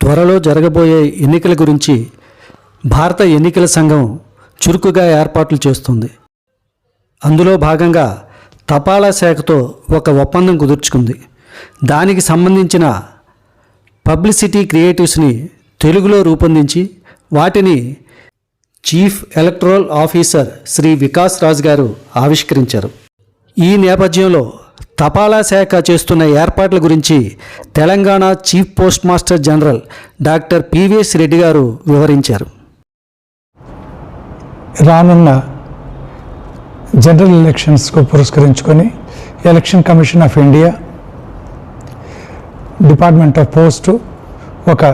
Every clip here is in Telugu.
త్వరలో జరగబోయే ఎన్నికల గురించి భారత ఎన్నికల సంఘం చురుకుగా ఏర్పాట్లు చేస్తుంది. అందులో భాగంగా తపాలా శాఖతో ఒక ఒప్పందం కుదుర్చుకుంది. దానికి సంబంధించిన పబ్లిసిటీ క్రియేటివ్స్ని తెలుగులో రూపొందించి వాటిని chief electoral officer Shri Vikas Raj గారు ఆవిష్కరించారు. ఈ నేపథ్యంలో తపాలా శాఖ చేస్తున్న ఏర్పాట్ల గురించి Telangana chief post master general doctor PVS Reddy గారు వివరించారు. రానున్న జనరల్ ఎలక్షన్స్కు పురస్కరించుకొని election commission of India department of post ఒక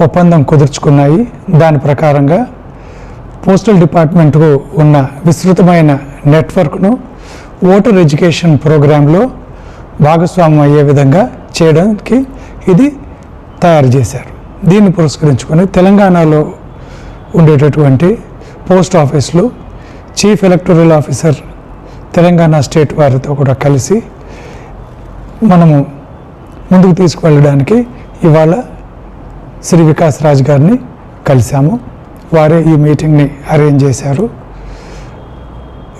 ఒప్పందం కుదుర్చుకున్నాయి. దాని ప్రకారంగా పోస్టల్ డిపార్ట్మెంట్కు ఉన్న విస్తృతమైన నెట్వర్క్ను ఓటర్ ఎడ్యుకేషన్ ప్రోగ్రాంలో భాగస్వామ్యం అయ్యే విధంగా చేయడానికి ఇది తయారు చేశారు. దీన్ని పురస్కరించుకొని తెలంగాణలో ఉండేటటువంటి పోస్ట్ ఆఫీసులు chief electoral officer Telangana state వారితో కూడా కలిసి మనము ముందుకు తీసుకువెళ్ళడానికి ఇవాళ శ్రీ వికాస్ రాజ్ గారిని కలిశాము. వారే ఈ మీటింగ్ని అరేంజ్ చేశారు.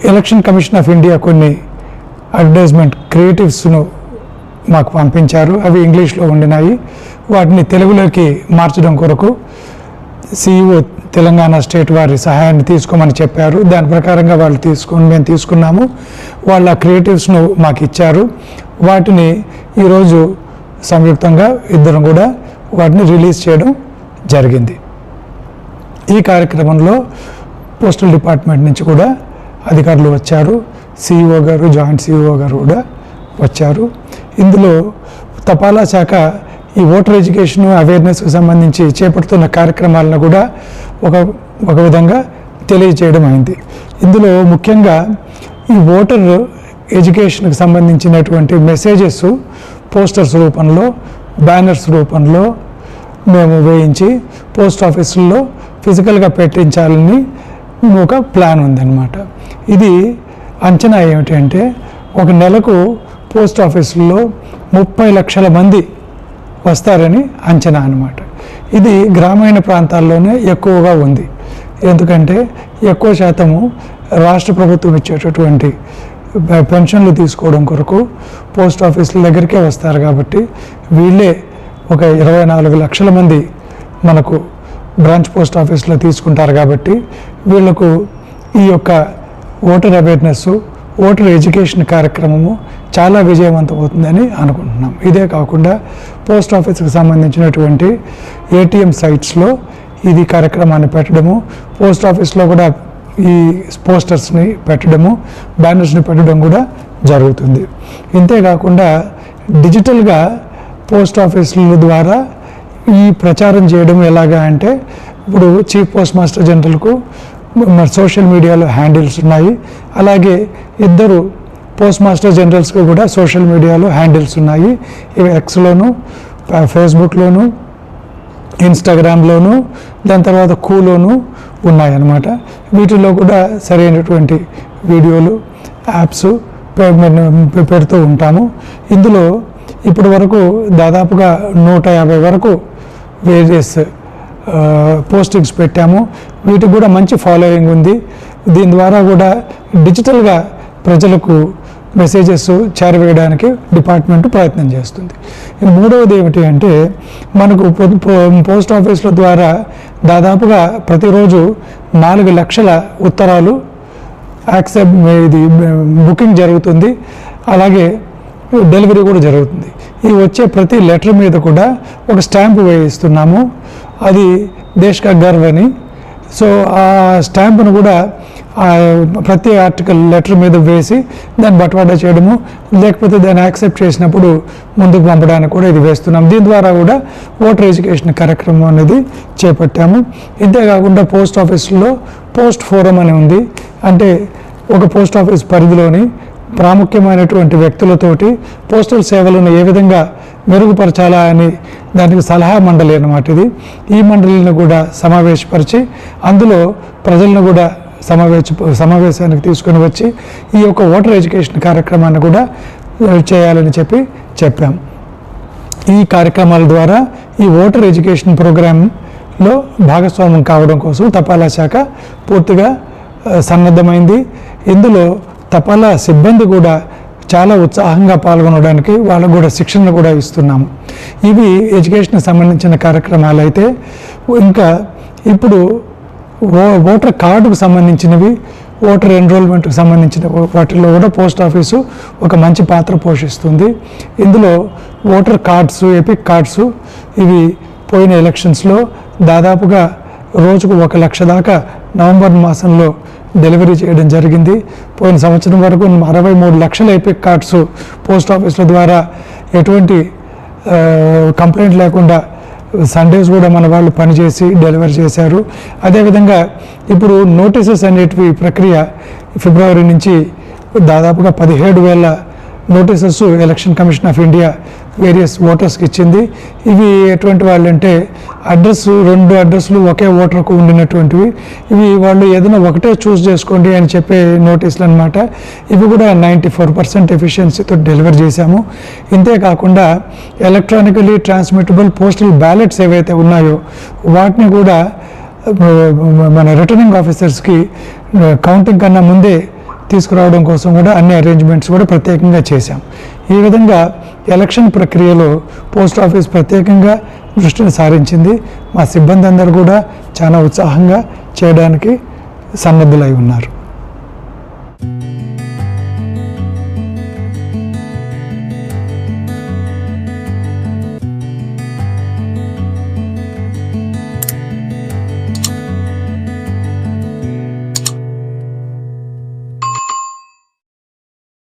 ఎలక్షన్ కమిషన్ ఆఫ్ ఇండియా కొన్ని అడ్వర్టైజ్మెంట్ క్రియేటివ్స్ను మాకు పంపించారు. అవి ఇంగ్లీష్లో ఉండినాయి. వాటిని తెలుగులోకి మార్చడం కొరకు సిఇఓ తెలంగాణ స్టేట్ వారి సహాయాన్ని తీసుకోమని చెప్పారు. దాని ప్రకారంగా వాళ్ళు తీసుకొని మేము తీసుకున్నాము. వాళ్ళ క్రియేటివ్స్ను మాకు ఇచ్చారు. వాటిని ఈరోజు సంయుక్తంగా ఇద్దరం కూడా వాటిని రిలీజ్ చేయడం జరిగింది. ఈ కార్యక్రమంలో పోస్టల్ డిపార్ట్మెంట్ నుంచి కూడా అధికారులు వచ్చారు. సిఇఓ గారు జాయింట్ సిఇఓ గారు కూడా వచ్చారు. ఇందులో తపాలా శాఖ ఈ ఓటర్ ఎడ్యుకేషన్ అవేర్నెస్కి సంబంధించి చేపడుతున్న కార్యక్రమాలను కూడా ఒక ఒక విధంగా తెలియజేయడం అయింది. ఇందులో ముఖ్యంగా ఈ ఓటర్ ఎడ్యుకేషన్కి సంబంధించినటువంటి మెసేజెస్ పోస్టర్స్ రూపంలో బ్యానర్స్ రూపంలో మేము వేయించి పోస్ట్ ఆఫీసుల్లో ఫిజికల్గా పెట్టించాలని ఒక ప్లాన్ ఉందన్నమాట. ఇది అంచనా ఏమిటంటే ఒక నెలకు పోస్ట్ ఆఫీసుల్లో ముప్పై లక్షల మంది వస్తారని అంచనా అనమాట ఇది గ్రామీణ ప్రాంతాల్లోనే ఎక్కువగా ఉంది. ఎందుకంటే ఎక్కువ శాతము రాష్ట్ర ప్రభుత్వం ఇచ్చేటటువంటి పెన్షన్లు తీసుకోవడం కొరకు పోస్ట్ ఆఫీసుల దగ్గరికే వస్తారు కాబట్టి వీళ్ళే ఒక ఇరవై నాలుగు లక్షల మంది మనకు బ్రాంచ్ పోస్ట్ ఆఫీస్లో తీసుకుంటారు కాబట్టి వీళ్ళకు ఈ యొక్క ఓటర్ అవేర్నెస్ ఓటర్ ఎడ్యుకేషన్ కార్యక్రమము చాలా విజయవంతమవుతుందని అనుకుంటున్నాం. ఇదే కాకుండా పోస్ట్ ఆఫీస్కి సంబంధించినటువంటి ఏటీఎం సైట్స్లో ఇది కార్యక్రమాన్ని పెట్టడము పోస్ట్ ఆఫీస్లో కూడా ఈ పోస్టర్స్ని పెట్టడము బ్యానర్స్ని పెట్టడం కూడా జరుగుతుంది. ఇంతేకాకుండా డిజిటల్గా పోస్ట్ ఆఫీసుల ద్వారా ఈ ప్రచారం చేయడం ఎలాగా అంటే ఇప్పుడు చీఫ్ పోస్ట్ మాస్టర్ జనరల్కు మరి సోషల్ మీడియాలో హ్యాండిల్స్ ఉన్నాయి. అలాగే ఇద్దరు పోస్ట్ మాస్టర్ జనరల్స్కి కూడా సోషల్ మీడియాలో హ్యాండిల్స్ ఉన్నాయి. ఇవి ఎక్స్లోను ఫేస్బుక్లోను ఇన్స్టాగ్రామ్లోను దాని తర్వాత కూలోను ఉన్నాయన్నమాట. వీటిలో కూడా సరైనటువంటి వీడియోలు యాప్స్ పెడుతూ ఉంటాము. ఇందులో ఇప్పటి వరకు దాదాపుగా నూట యాభై వరకు వేరియస్ పోస్టింగ్స్ పెట్టాము. వీటికి కూడా మంచి ఫాలోయింగ్ ఉంది. దీని ద్వారా కూడా డిజిటల్గా ప్రజలకు మెసేజెస్ చేరవేయడానికి డిపార్ట్మెంట్ ప్రయత్నం చేస్తుంది. ఇక మూడవది ఏమిటి అంటే మనకు పో- పోస్ట్ ఆఫీసుల ద్వారా దాదాపుగా ప్రతిరోజు నాలుగు లక్షల ఉత్తరాలు యాక్సెప్ట్ ఇది బుకింగ్ జరుగుతుంది. అలాగే డెలివరీ కూడా జరుగుతుంది. ఈ వచ్చే ప్రతి లెటర్ మీద కూడా ఒక స్టాంప్ వేయిస్తున్నాము. అది దేశ్ కా గర్వ్ అని. సో ఆ స్టాంప్ను కూడా ప్రతి ఆర్టికల్ లెటర్ మీద వేసి దాన్ని బట్వాడా చేయడము లేకపోతే దాన్ని యాక్సెప్ట్ చేసినప్పుడు ముందుకు పంపడానికి కూడా ఇది వేస్తున్నాం. దీని ద్వారా కూడా ఓటర్ ఎడ్యుకేషన్ కార్యక్రమం అనేది చేపట్టాము. ఇంతేకాకుండా పోస్ట్ ఆఫీసులో పోస్ట్ ఫోరం అని ఉంది. అంటే ఒక పోస్ట్ ఆఫీస్ పరిధిలోని ప్రాముఖ్యమైనటువంటి వ్యక్తులతోటి పోస్టల్ సేవలను ఏ విధంగా మెరుగుపరచాలా అని దానికి సలహా మండలి అన్నమాట ఇది. ఈ మండలిని కూడా సమావేశపరిచి అందులో ప్రజలను కూడా సమావేశ సమావేశానికి తీసుకొని వచ్చి ఈ యొక్క ఓటర్ ఎడ్యుకేషన్ కార్యక్రమాన్ని కూడా చేయాలని చెప్పి చెప్పాం. ఈ కార్యక్రమాల ద్వారా ఈ ఓటర్ ఎడ్యుకేషన్ ప్రోగ్రాంలో భాగస్వామ్యం కావడం కోసం తపాలా శాఖ పూర్తిగా సన్నద్ధమైంది. ఇందులో తపాలా సిబ్బంది కూడా చాలా ఉత్సాహంగా పాల్గొనడానికి వాళ్ళకు కూడా శిక్షణ కూడా ఇస్తున్నాము. ఇవి ఎడ్యుకేషన్కి సంబంధించిన కార్యక్రమాలు అయితే ఇంకా ఇప్పుడు ఓ ఓటర్ కార్డుకు సంబంధించినవి ఓటర్ ఎన్రోల్మెంట్కి సంబంధించిన వాటిల్లో కూడా పోస్ట్ ఆఫీసు ఒక మంచి పాత్ర పోషిస్తుంది. ఇందులో ఓటర్ కార్డ్స్ ఎపిక్ కార్డ్స్ ఇవి పోయిన ఎలక్షన్స్లో దాదాపుగా రోజుకు ఒక లక్ష దాకా నవంబర్ మాసంలో డెలివరీ చేయడం జరిగింది. పోయిన సంవత్సరం వరకు అరవై మూడు లక్షల ఎపిక్ కార్డ్స్ పోస్ట్ ఆఫీసుల ద్వారా ఎటువంటి కంప్లైంట్ లేకుండా సండేస్ కూడా మన వాళ్ళు పనిచేసి డెలివరీ చేశారు. అదేవిధంగా ఇప్పుడు నోటీసెస్ అనేటివి ప్రక్రియ ఫిబ్రవరి నుంచి దాదాపుగా పదిహేడు వేల notices election commission of India various ఓటర్స్కి ఇచ్చింది. ఇవి ఎటువంటి వాళ్ళు అంటే అడ్రస్ రెండు అడ్రస్లు ఒకే ఓటర్కు ఉండినటువంటివి. ఇవి వాళ్ళు ఏదైనా ఒకటే చూస్ చేసుకోండి అని చెప్పే నోటీసులు అనమాట ఇవి కూడా నైంటీ ఫోర్ పర్సెంట్ ఎఫిషియన్సీతో డెలివర్ చేశాము. ఇంతేకాకుండా ఎలక్ట్రానికలీ ట్రాన్స్మిటబుల్ పోస్టల్ బ్యాలెట్స్ ఏవైతే ఉన్నాయో వాటిని కూడా మన రిటర్నింగ్ ఆఫీసర్స్కి కౌంటింగ్ కన్నా ముందే తీసుకురావడం కోసం కూడా అన్ని అరేంజ్మెంట్స్ కూడా ప్రత్యేకంగా చేశాం. ఈ విధంగా ఎలక్షన్ ప్రక్రియలో పోస్ట్ ఆఫీస్ ప్రత్యేకంగా దృష్టిని సారించింది. మా సిబ్బంది అందరూ కూడా చాలా ఉత్సాహంగా చేయడానికి సన్నద్ధులై ఉన్నారు.